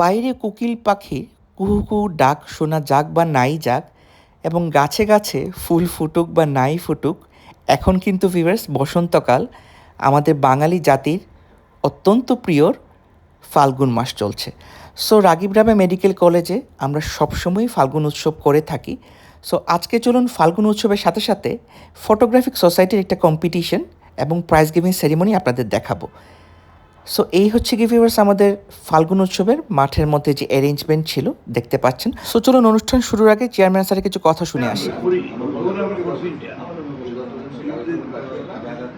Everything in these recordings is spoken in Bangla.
বাইরে কোকিল পাখির কুহু ডাক শোনা যাক বা নাই যাক, এবং গাছে গাছে ফুল ফুটুক বা নাই ফুটুক, এখন কিন্তু ভিভার্স বসন্তকাল, আমাদের বাঙালি জাতির অত্যন্ত প্রিয়র ফাল্গুন মাস চলছে। সো রাগিব রাবে মেডিকেল কলেজে আমরা সবসময়ই ফাল্গুন উৎসব করে থাকি। সো আজকে চলুন ফাল্গুন উৎসবের সাথে সাথে ফটোগ্রাফিক সোসাইটির একটা কম্পিটিশন এবং প্রাইজ গিভিং সেরিমনি আপনাদের দেখাবো। সো এই হচ্ছে কি ভিউয়ার্স আমাদের ফাল্গুন উৎসবের মাঠের মধ্যে যে অ্যারেঞ্জমেন্ট ছিল দেখতে পাচ্ছেন। সো চলুন অনুষ্ঠান শুরুর আগে চেয়ারম্যান স্যারের কিছু কথা শুনে আসি।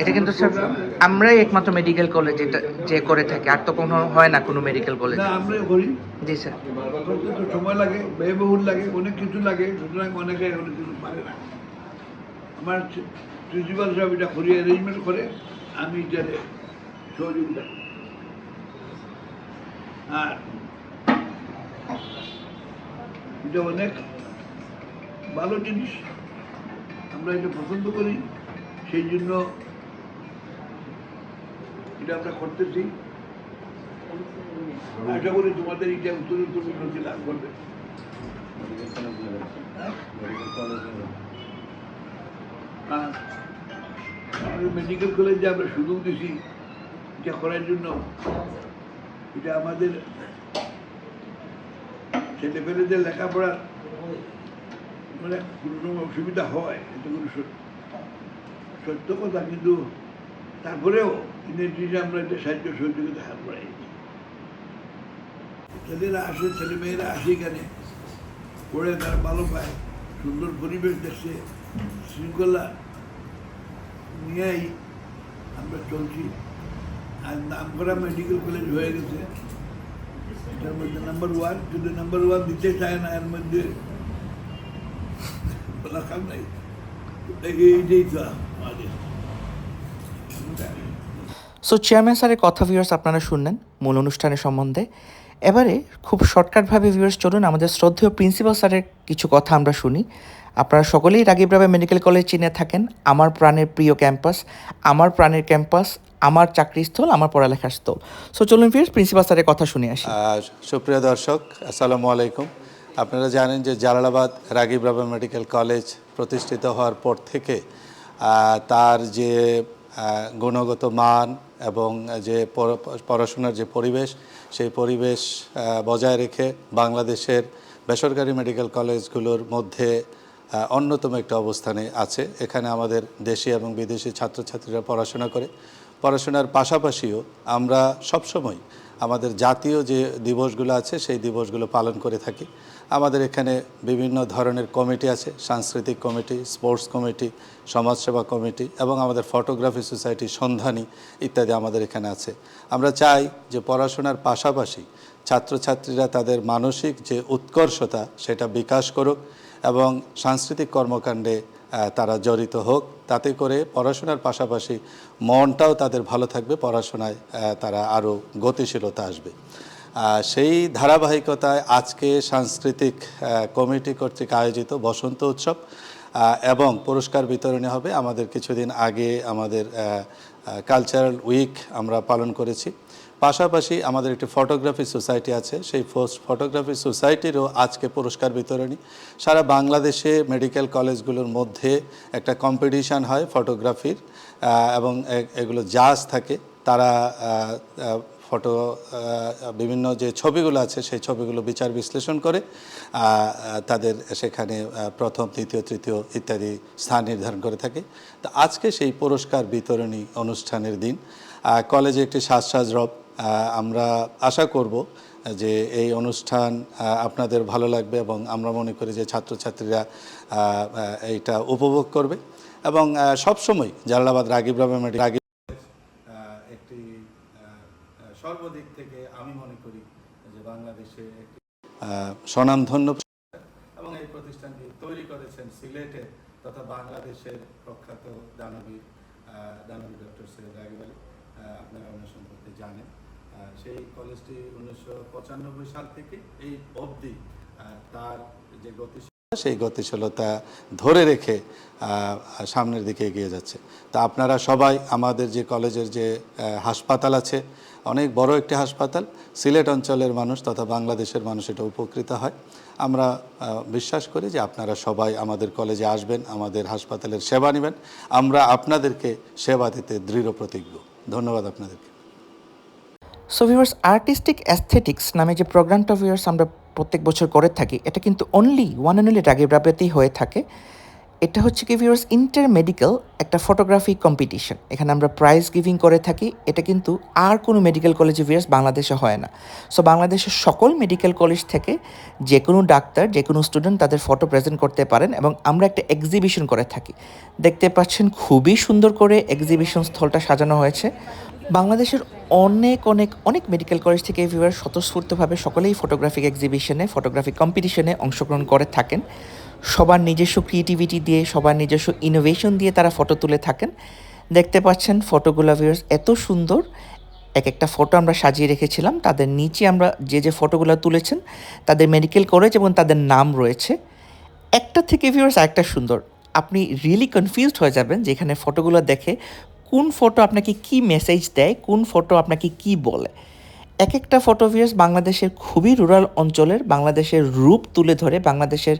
এটা। কিন্তু স্যার আমরাই একমাত্র মেডিকেল কলেজ এটা যে করে থাকি। আর তো কোনো হয় না কোনো মেডিকেল কলেজ না আমরাও করি। জি স্যার করতে তো সময় লাগে ব্যয়বহুল লাগে অনেক কিছু লাগে সুতরাং অনেকে অনেক কিছু পারে না। আমার প্রিন্সিপাল সাহেব এটা করি অ্যারেঞ্জমেন্ট করে আমি এটারে সহযোগিতা করি। আর এটা অনেক ভালো জিনিস। আমরা এটা পছন্দ করি, সেই জন্য এটা আমরা করতেছি। আশা করি তোমাদের এটা উত্তর উত্তর উন্নতি লাভ করবে। মেডিকেল কলেজে আমরা সুযোগ দিছি, এটা করার জন্য। এটা আমাদের ছেলেপেলেদের লেখাপড়ার মানে কোনো অসুবিধা হয়, এটা কোনো সত্য- কথা, কিন্তু তারপরেও ইউনিটিতে আমরা এটা সাহায্য সহযোগিতা হাত বাড়াই। ছেলেরা আসে ছেলে মেয়েরা আসে এখানে, পড়ে, তারা ভালো পায়, সুন্দর পরিবেশ দেখছে, শৃঙ্খলা নিয়েই আমরা চলছি। আর নামকরা মেডিকেল কলেজ হয়ে গেছে। এটার মধ্যে নাম্বার ওয়ান যদি নাম্বার ওয়ান দিতে চায় না, এর মধ্যে বলা নাই। এইটাই তো আমাদের সো চেয়ারম্যান স্যারের কথা ভিউয়ার্স আপনারা শুনলেন, মূল অনুষ্ঠানের সম্বন্ধে। এবারে খুব শর্টকাটভাবে ভিউয়ার্স চলুন, আমাদের শ্রদ্ধেয় প্রিন্সিপাল স্যারের কিছু কথা আমরা শুনি। আপনারা সকলেই রাগিব রাবে মেডিকেল কলেজ চিনে থাকেন। আমার প্রাণের প্রিয় ক্যাম্পাস আমার প্রাণের ক্যাম্পাস আমার চাকরিস্থল, আমার পড়ালেখার স্থল। সো চলুন ভিউয়ার্স প্রিন্সিপাল স্যারের কথা শুনে আসি। সুপ্রিয় দর্শক, আসসালামু আলাইকুম। আপনারা জানেন যে জালালাবাদ রাগিব রাবা মেডিকেল কলেজ প্রতিষ্ঠিত হওয়ার পর থেকে তার যে গুণগত মান এবং যে পড়াশোনার যে পরিবেশ সেই পরিবেশ বজায় রেখে বাংলাদেশের বেসরকারি মেডিকেল কলেজগুলোর মধ্যে অন্যতম একটা অবস্থানে আছে। এখানে আমাদের দেশি এবং বিদেশি ছাত্রছাত্রীরা পড়াশোনা করে। পড়াশোনার পাশাপাশিও আমরা সবসময় আমাদের জাতীয় যে দিবসগুলো আছে, সেই দিবসগুলো পালন করে থাকি। আমাদের এখানে বিভিন্ন ধরনের কমিটি আছে, সাংস্কৃতিক কমিটি, স্পোর্টস কমিটি, সমাজসেবা কমিটি এবং আমাদের ফটোগ্রাফি সোসাইটি, সন্ধানী ইত্যাদি আমাদের এখানে আছে। আমরা চাই যে পড়াশোনার পাশাপাশি ছাত্রছাত্রীরা তাদের মানসিক যে উৎকর্ষতা সেটা বিকাশ করুক এবং সাংস্কৃতিক কর্মকাণ্ডে তারা জড়িত হোক। তাতে করে পড়াশোনার পাশাপাশি মনটাও তাদের ভালো থাকবে, পড়াশোনায় তারা আরও গতিশীলতা আসবে। সেই ধারাবাহিকতায় আজকে সাংস্কৃতিক কমিটি কর্তৃক আয়োজিত বসন্ত উৎসব এবং পুরস্কার বিতরণী হবে আমাদের কিছুদিন আগে আমাদের কালচারাল উইক আমরা পালন করেছি। পাশাপাশি আমাদের একটি ফটোগ্রাফি সোসাইটি আছে, সেই ফটোগ্রাফি সোসাইটিরও আজকে পুরস্কার বিতরণী। সারা বাংলাদেশে মেডিকেল কলেজগুলোর মধ্যে একটা কম্পিটিশান হয় ফটোগ্রাফির এবং এগুলো জাজ থাকে। তারা ফটো বিভিন্ন যে ছবিগুলো আছে, সেই ছবিগুলো বিচার বিশ্লেষণ করে তাদের সেখানে প্রথম, দ্বিতীয়, তৃতীয় ইত্যাদি স্থান নির্ধারণ করে থাকে। তো আজকে সেই পুরস্কার বিতরণী অনুষ্ঠানের দিন কলেজে একটি সাজ সাজ রব আমরা আশা করব যে এই অনুষ্ঠান আপনাদের ভালো লাগবে এবং আমরা মনে করি যে ছাত্রছাত্রীরা এইটা উপভোগ করবে। এবং সবসময় জালালাবাদ, রাগিব রাগিব একটি সর্বদিক থেকে আমি মনে করি যে বাংলাদেশে একটি স্বনামধন্য এবং এই প্রতিষ্ঠানটি তৈরি করেছেন সিলেটে তথা বাংলাদেশের প্রখ্যাত দানবীর দানবীর ডক্টর সৈয়দ আগিব আলী আপনারা ওনার সম্পর্কে জানেন। সেই কলেজটি উনিশশো পঁচানব্বই সাল থেকে এই অবধি তার যে গতি সেই গতিশীলতা ধরে রেখে সামনের দিকে এগিয়ে যাচ্ছে। তা আপনারা সবাই আমাদের যে কলেজের যে হাসপাতাল আছে, অনেক বড় একটি হাসপাতাল, সিলেট অঞ্চলের মানুষ তথা বাংলাদেশের মানুষ এটা উপকৃত হয়। আমরা বিশ্বাস করি যে আপনারা সবাই আমাদের কলেজে আসবেন, আমাদের হাসপাতালের সেবা নেবেন। আমরা আপনাদেরকে সেবা দিতে দৃঢ় প্রতিজ্ঞ। ধন্যবাদ আপনাদেরকে। সো ভিউয়ার্স আর্টিস্টিক অ্যাস্থেটিক্স নামে যে প্রোগ্রামটা ভিউয়ার্স আমরা প্রত্যেক বছর করে থাকি এটা কিন্তু only one and only Ragib রাবেতেই হয়ে থাকে। এটা হচ্ছে কি ভিউয়ার্স ইন্টার মেডিকেল একটা ফটোগ্রাফি কম্পিটিশন এখানে আমরা প্রাইজ গিভিং করে থাকি। এটা কিন্তু আর কোনো মেডিকেল কলেজে ভিউয়ার্স বাংলাদেশে হয় না। সো বাংলাদেশের সকল মেডিকেল কলেজ থেকে যে কোনো ডাক্তার, যে কোনো স্টুডেন্ট তাদের ফটো প্রেজেন্ট করতে পারেন এবং আমরা একটা এক্সিবিশন করে থাকি। দেখতে পাচ্ছেন খুবই সুন্দর করে এক্সিবিশন স্থলটা সাজানো হয়েছে। বাংলাদেশের অনেক অনেক অনেক মেডিকেল কলেজ থেকে ভিউয়ার স্বতঃস্ফূর্তভাবে সকলেই ফটোগ্রাফিক এক্সিবিশনে ফটোগ্রাফিক কম্পিটিশনে অংশগ্রহণ করে থাকেন। সবার নিজস্ব ক্রিয়েটিভিটি দিয়ে, সবার নিজস্ব ইনোভেশন দিয়ে তারা ফটো তুলে থাকেন। দেখতে পাচ্ছেন ফটোগুলো ভিউয়ার্স এত সুন্দর। এক একটা ফটো আমরা সাজিয়ে রেখেছিলাম, তাদের নিচে আমরা যে যে ফটোগুলো তুলেছেন, তাদের মেডিকেল কলেজ এবং তাদের নাম রয়েছে। একটা থেকে ভিউয়ার্স একটা সুন্দর। আপনি রিয়েলি কনফিউজড হয়ে যাবেন যে এখানে ফটোগুলো দেখে কোন ফটো আপনাকে কি মেসেজ দেয়, কোন ফটো আপনাকে কি বলে। এক একটা ফটো ভিউয়ার্স বাংলাদেশের খুবই রুরাল অঞ্চলের বাংলাদেশের রূপ তুলে ধরে বাংলাদেশের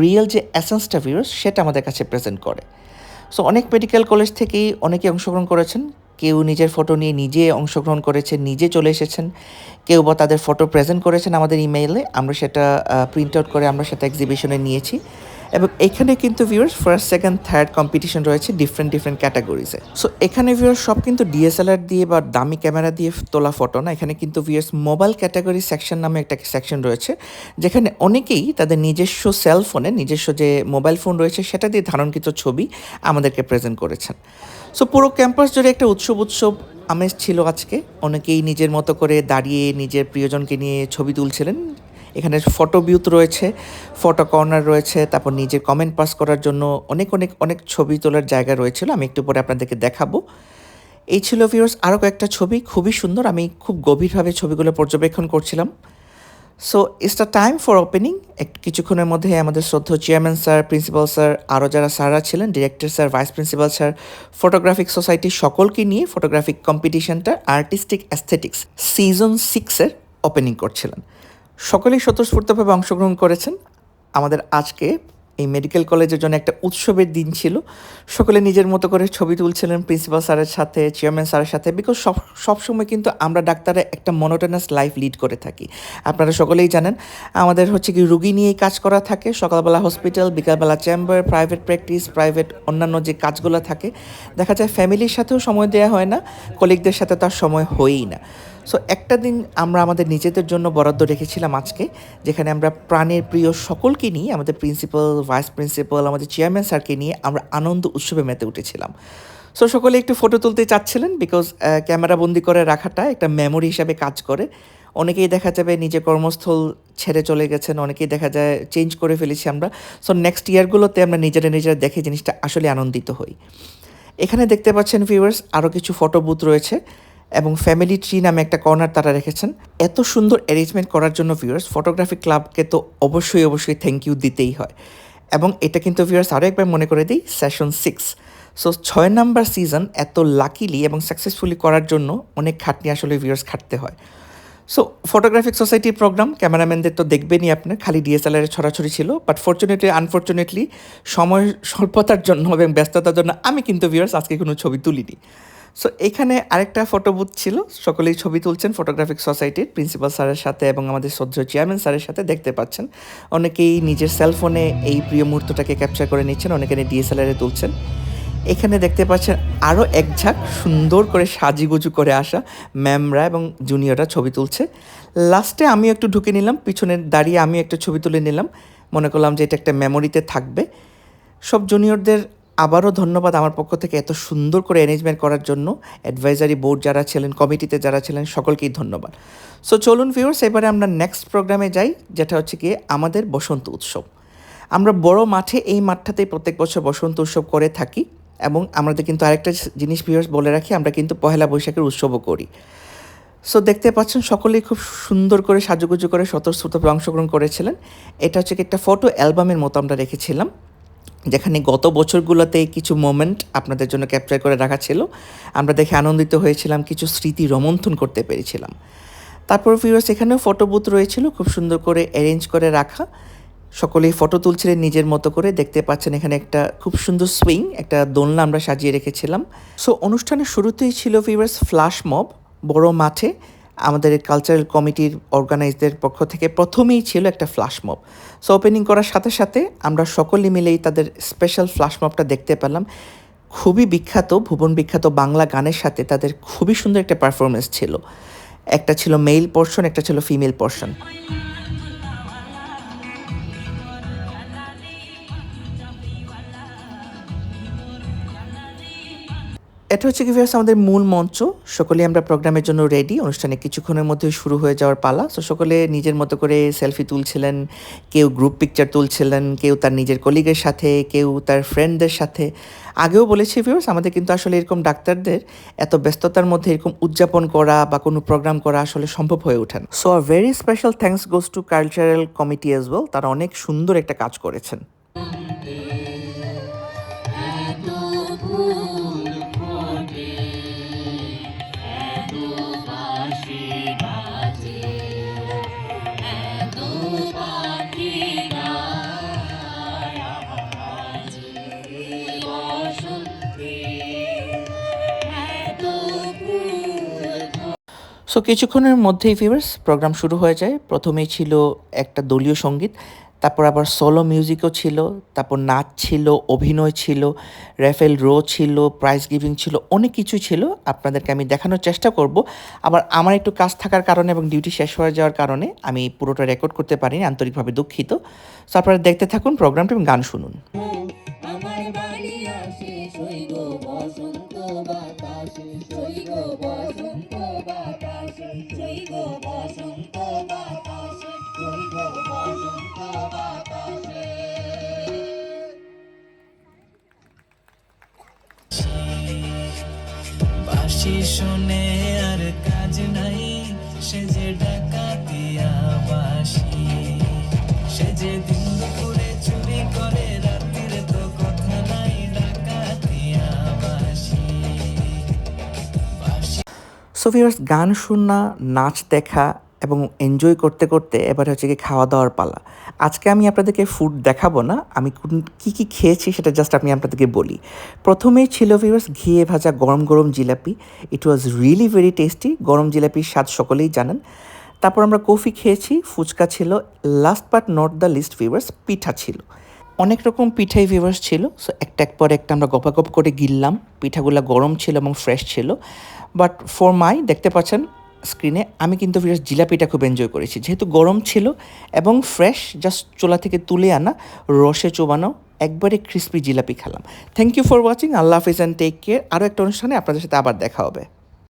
রিয়েল যে অ্যাসেন্সটা ভিউয়ার্স সেটা আমাদের কাছে প্রেজেন্ট করে। সো অনেক মেডিকেল কলেজ থেকেই অনেকে অংশগ্রহণ করেছেন। কেউ নিজের ফটো নিয়ে নিজে অংশগ্রহণ করেছেন, নিজে চলে এসেছেন। কেউ বা তাদের ফটো প্রেজেন্ট করেছেন আমাদের ইমেইলে আমরা সেটা প্রিন্ট আউট করে আমরা সেটা এক্সিবিশনে নিয়েছি। এবং এখানে কিন্তু viewers first second third competition রয়েছে ডিফারেন্ট ডিফারেন্ট ক্যাটাগরিজে সো এখানে ভিউয়ার্স সব কিন্তু ডিএসএলআর দিয়ে বা দামি ক্যামেরা দিয়ে তোলা ফটো না। এখানে কিন্তু ভিউয়ার্স মোবাইল ক্যাটাগরি সেকশন নামে একটা সেকশন রয়েছে, যেখানে অনেকেই তাদের নিজস্ব সেল ফোনে নিজস্ব যে মোবাইল ফোন রয়েছে, সেটা দিয়ে ধারণকৃত ছবি আমাদেরকে প্রেজেন্ট করেছেন। সো পুরো ক্যাম্পাস জুড়ে একটা উৎসব উৎসব আমেজ ছিল আজকে। অনেকেই নিজের মতো করে দাঁড়িয়ে নিজের প্রিয়জনকে নিয়ে ছবি তুলছিলেন। এখানে ফটো বিউথ রয়েছে ফটো কর্নার রয়েছে, তারপর নিজের কমেন্ট পাস করার জন্য অনেক অনেক অনেক ছবি তোলার জায়গা রয়েছিল, আমি একটু পরে আপনাদেরকে দেখাবো। এই ছিল ভিউয়ার্স আরও কয়েকটা ছবি, খুবই সুন্দর, আমি খুব গভীরভাবে ছবিগুলো পর্যবেক্ষণ করছিলাম। So it's the time for opening এক, কিছুক্ষণের মধ্যে আমাদের শ্রদ্ধ চেয়ারম্যান স্যার প্রিন্সিপাল স্যার আরও যারা স্যাররা ছিলেন director sir vice principal sir photographic সোসাইটির সকলকে নিয়ে ফটোগ্রাফিক কম্পিটিশনটা আর্টিস্টিক অ্যাস্থেটিক্স সিজন সিক্সের ওপেনিং করছিলেন সকলেই স্বতঃস্ফূর্তভাবে অংশগ্রহণ করেছেন। আমাদের আজকে এই মেডিকেল কলেজের জন্য একটা উৎসবের দিন ছিল। সকলে নিজের মতো করে ছবি তুলছিলেন প্রিন্সিপাল স্যারের সাথে, চেয়ারম্যান স্যারের সাথে বিকজ সব, সবসময় কিন্তু আমরা ডাক্তারে একটা মনোটেনাস লাইফ লিড করে থাকি। আপনারা সকলেই জানেন, আমাদের হচ্ছে কি রুগী নিয়েই কাজ করা থাকে। সকালবেলা হসপিটাল বিকালবেলা চেম্বার প্রাইভেট প্র্যাকটিস প্রাইভেট অন্যান্য যে কাজগুলো থাকে। দেখা যায় ফ্যামিলির সাথেও সময় দেওয়া হয় না কলিগদের সাথে তার সময় হয়ই না। সো একটা দিন আমরা আমাদের নিজেদের জন্য বরাদ্দ রেখেছিলাম আজকে, যেখানে আমরা প্রাণের প্রিয় সকলকে নিয়ে, আমাদের প্রিন্সিপাল ভাইস প্রিন্সিপাল আমাদের চেয়ারম্যান স্যারকে নিয়ে আমরা আনন্দ উৎসবে মেতে উঠেছিলাম। সো সকলে একটু ফটো তুলতে চাচ্ছিলেন বিকজ ক্যামেরা বন্দি করে রাখাটা একটা মেমোরি হিসাবে কাজ করে। অনেকেই দেখা যাবে নিজের কর্মস্থল ছেড়ে চলে গেছেন, অনেকেই দেখা যায় চেঞ্জ করে ফেলেছি আমরা। সো নেক্সট ইয়ারগুলোতে আমরা নিজেরা নিজেরা দেখে জিনিসটা আসলে আনন্দিত হই। এখানে দেখতে পাচ্ছেন ভিউয়ার্স আরও কিছু ফটো বুথ রয়েছে। এবং ফ্যামিলি ট্রি নামে একটা কর্নার তারা রেখেছেন। এত সুন্দর অ্যারেঞ্জমেন্ট করার জন্য ভিউয়ার্স ফটোগ্রাফি ক্লাবকে তো অবশ্যই অবশ্যই থ্যাংক ইউ দিতেই হয়। এবং এটা কিন্তু ভিউয়ার্স আরও একবার মনে করে দিই সেশন সিক্স সো ছয় নাম্বার সিজন এত লাকিলি এবং সাকসেসফুলি করার জন্য অনেক খাটনি আসলে ভিউয়ার্স খাটতে হয়। সো ফটোগ্রাফিক সোসাইটির প্রোগ্রাম ক্যামেরাম্যানদের তো দেখবেনই আপনার, খালি ডিএসএলআর ছড়াছড়ি ছিল। বাট ফর্চুনেটলি আনফর্চুনেটলি সময় স্বল্পতার জন্য এবং ব্যস্ততার জন্য আমি কিন্তু ভিউয়ার্স আজকে কোনো ছবি তুলিনি। সো এখানে আরেকটা ফটো বুথ ছিল। সকলেই ছবি তুলছেন ফটোগ্রাফিক সোসাইটির প্রিন্সিপাল স্যারের সাথে এবং আমাদের শ্রদ্ধেয় চেয়ারম্যান স্যারের সাথে দেখতে পাচ্ছেন। অনেকেই নিজের সেলফোনে এই প্রিয় মুহূর্তটাকে ক্যাপচার করে নিচ্ছেন অনেকে ডিএসএলআরে তুলছেন। এখানে দেখতে পাচ্ছেন আরও এক ঝাঁক সুন্দর করে সাজিগুজু করে আসা ম্যামরা এবং জুনিয়ররা ছবি তুলছে। লাস্টে আমি একটু ঢুকে নিলাম পিছনে দাঁড়িয়ে আমি একটা ছবি তুলে নিলাম। মনে করলাম যে এটা একটা মেমোরিতে থাকবে। সব জুনিয়রদের আবারও ধন্যবাদ আমার পক্ষ থেকে এত সুন্দর করে অ্যারেঞ্জমেন্ট করার জন্য। অ্যাডভাইজারি বোর্ড যারা ছিলেন কমিটিতে যারা ছিলেন, সকলকেই ধন্যবাদ। সো চলুন ভিউয়ার্স এবারে আমরা নেক্সট প্রোগ্রামে যাই, যেটা হচ্ছে গিয়ে আমাদের বসন্ত উৎসব। আমরা বড় মাঠে এই মাঠটাতেই প্রত্যেক বছর বসন্ত উৎসব করে থাকি এবং আমাদের কিন্তু আরেকটা জিনিস ভিউয়ার্স বলে রাখি, আমরা কিন্তু পহেলা বৈশাখের উৎসবও করি। সো দেখতে পাচ্ছেন সকলেই খুব সুন্দর করে সাজুগুজু করে, স্বতঃস্ফূর্তভাবে অংশগ্রহণ করেছিলেন। এটা হচ্ছে একটা ফটো অ্যালবামের মতো আমরা রেখেছিলাম। যেখানে গত বছরগুলোতে কিছু মোমেন্ট আপনাদের জন্য ক্যাপচার করে রাখা ছিল, আমরা দেখে আনন্দিত হয়েছিলাম, কিছু স্মৃতি রোমন্থন করতে পেরেছিলাম। তারপর ভিউয়ার্স এখানেও ফটো বুথ রয়েছিল, খুব সুন্দর করে অ্যারেঞ্জ করে রাখা। সকলেই ফটো তুলছিলেন নিজের মতো করে, দেখতে পাচ্ছেন এখানে একটা খুব সুন্দর সুইং একটা দোলনা আমরা সাজিয়ে রেখেছিলাম। সো অনুষ্ঠানের শুরুতেই ছিল ভিউয়ার্স ফ্ল্যাশ মব বড় মাঠে। আমাদের কালচারাল কমিটির অর্গানাইজদের পক্ষ থেকে প্রথমেই ছিল একটা ফ্ল্যাশ মব সো ওপেনিং করার সাথে সাথে আমরা সকলে মিলেই তাদের স্পেশাল ফ্ল্যাশ মবটা দেখতে পেলাম। খুবই বিখ্যাত, ভুবন বিখ্যাত বাংলা গানের সাথে তাদের খুবই সুন্দর একটা পারফরমেন্স ছিল। একটা ছিল মেল পোর্শন একটা ছিল ফিমেল পোর্শন এটা হচ্ছে কি ভিউয়ার্স আমাদের মূল মঞ্চ। সকলেই আমরা প্রোগ্রামের জন্য রেডি অনুষ্ঠানে কিছুক্ষণের মধ্যে শুরু হয়ে যাওয়ার পালা। সো সকলে নিজের মতো করে সেলফি তুলছিলেন, কেউ গ্রুপ পিকচার তুলছিলেন, কেউ তার নিজের কলিগের সাথে, কেউ তার ফ্রেন্ডদের সাথে। আগেও বলেছি ভিউয়ার্স আমাদের কিন্তু আসলে এরকম ডাক্তারদের এত ব্যস্ততার মধ্যে এরকম উদযাপন করা বা কোনো প্রোগ্রাম করা আসলে সম্ভব হয়ে ওঠেন so a very special thanks goes to cultural committee as well তারা অনেক সুন্দর একটা কাজ করেছেন। সো কিছুক্ষণের মধ্যেই ভিউয়ার্স প্রোগ্রাম শুরু হয়ে যায়। প্রথমেই ছিল একটা দলীয় সংগীত, তারপর আবার সোলো মিউজিকও ছিল, তারপর নাচ ছিল, অভিনয় ছিল র্যাফেল রো ছিল প্রাইজ গিভিং ছিল, অনেক কিছু ছিল। আপনাদেরকে আমি দেখানোর চেষ্টা করব। আবার আমার একটু কাজ থাকার কারণে এবং ডিউটি শেষ হয়ে যাওয়ার কারণে আমি পুরোটা রেকর্ড করতে পারিনি, আন্তরিকভাবে দুঃখিত। সো আপনারা দেখতে থাকুন প্রোগ্রামটি এবং গান শুনুন। আমার সো ভিউয়ার্স গান শোনা নাচ দেখা এবং এনজয় করতে করতে এবার হচ্ছে কি খাওয়া দাওয়ার পালা। আজকে আমি আপনাদেরকে ফুড দেখাবো না, আমি কী কি খেয়েছি সেটা জাস্ট আমি আপনাদেরকে বলি। প্রথমেই ছিল ভিউয়ার্স ঘিয়ে ভাজা গরম গরম jalebi. It was really very tasty গরম জিলাপির স্বাদ সকলেই জানেন। তারপর আমরা কফি খেয়েছি, ফুচকা ছিল। Last but not the least viewers পিঠা ছিল। অনেক রকম পিঠাই ভিউয়ার্স ছিল সো একটা এক পর একটা আমরা গপাগপ করে গিললাম। পিঠাগুলো গরম ছিল এবং ফ্রেশ ছিল। বাট ফর মাই দেখতে পাচ্ছেন স্ক্রিনে আমি কিন্তু ভিউয়ার্স জিলাপিটা খুব এনজয় করেছি। যেহেতু গরম ছিল এবং ফ্রেশ জাস্ট চোলা থেকে তুলে আনা, রসে চোবানো, একবারে ক্রিস্পি জিলাপি খেলাম। থ্যাংক ইউ ফর ওয়াচিং আল্লাহ হাফিজ অ্যান্ড টেক কেয়ার আরও একটা অনুষ্ঠানে আপনাদের সাথে আবার দেখা হবে।